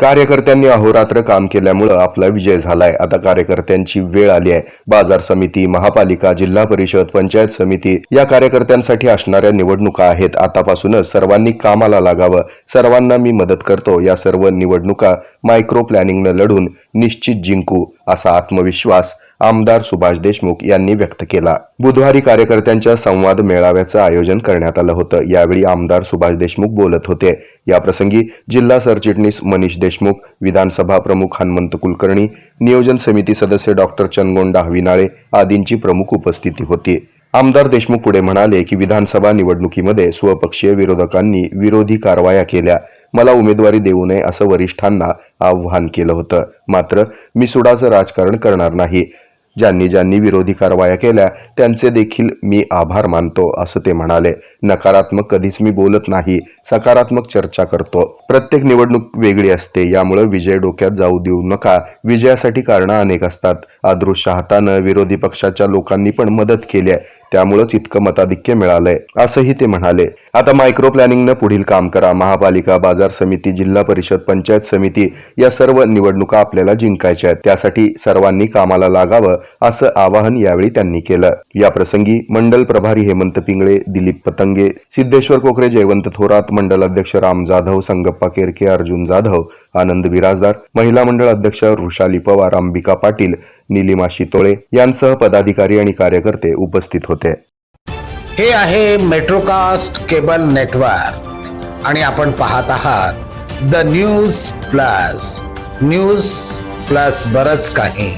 कार्यकर्त्यांनी अहोरात्र काम केल्यामुळं आपला विजय झालाय. आता कार्यकर्त्यांची वेळ आली आहे. बाजार समिती महापालिका जिल्हा परिषद पंचायत समिती या कार्यकर्त्यांसाठी असणाऱ्या निवडणुका आहेत. आतापासूनच सर्वांनी कामाला लागावं. सर्वांना मी मदत करतो. या सर्व निवडणुका मायक्रो प्लॅनिंगनं लढून निश्चित जिंकू असा आत्मविश्वास आमदार सुभाष देशमुख यांनी व्यक्त केला. बुधवारी कार्यकर्त्यांच्या संवाद मेळाव्याचं आयोजन करण्यात आलं होतं. यावेळी आमदार सुभाष देशमुख बोलत होते. याप्रसंगी जिल्हा सरचिटणीस मनीष देशमुख विधानसभा प्रमुख हनुमंत कुलकर्णी नियोजन समिती सदस्य डॉक्टर चनगोंडा हविनाळे आदींची प्रमुख उपस्थिती होती. आमदार देशमुख पुढे म्हणाले की विधानसभा निवडणुकीमध्ये स्वपक्षीय विरोधकांनी विरोधी कारवाया केल्या. मला उमेदवारी देऊ नये असं वरिष्ठांना आव्हान केलं होतं. मात्र मी सुडाचं राजकारण करणार नाही. ज्यांनी ज्यांनी विरोधी कारवाया केल्या त्यांचे देखील मी आभार मानतो असं ते म्हणाले. नकारात्मक कधीच मी बोलत नाही सकारात्मक चर्चा करतो. प्रत्येक निवडणूक वेगळी असते यामुळे विजय डोक्यात जाऊ देऊ नका. विजयासाठी कारणं अनेक असतात. अदृश्य हातानं विरोधी पक्षाच्या लोकांनी पण मदत केली आहे. त्यामुळंच इतकं मताधिक्य मिळालंय असंही ते म्हणाले. आता मायक्रो प्लॅनिंगनं पुढील काम करा. महापालिका बाजार समिती जिल्हा परिषद पंचायत समिती या सर्व निवडणुका आपल्याला जिंकायच्या आहेत. त्यासाठी सर्वांनी कामाला लागावं असं आवाहन यावेळी त्यांनी केलं. या प्रसंगी मंडल प्रभारी हेमंत पिंगळे दिलीप पतंगे सिद्धेश्वर कोकरे जयवंत थोरात मंडल अध्यक्ष राम जाधव संगप्पा केरके अर्जुन जाधव आनंद बिराजदार महिला मंडळ अध्यक्ष वृषाली पवार अंबिका पाटील निलिमा शितोळे यांसह पदाधिकारी आणि कार्यकर्ते उपस्थित होते. हे आहे मेट्रोकास्ट केबल नेटवर्क आणि आपण पाहत आहात the news plus news plus बरच काही.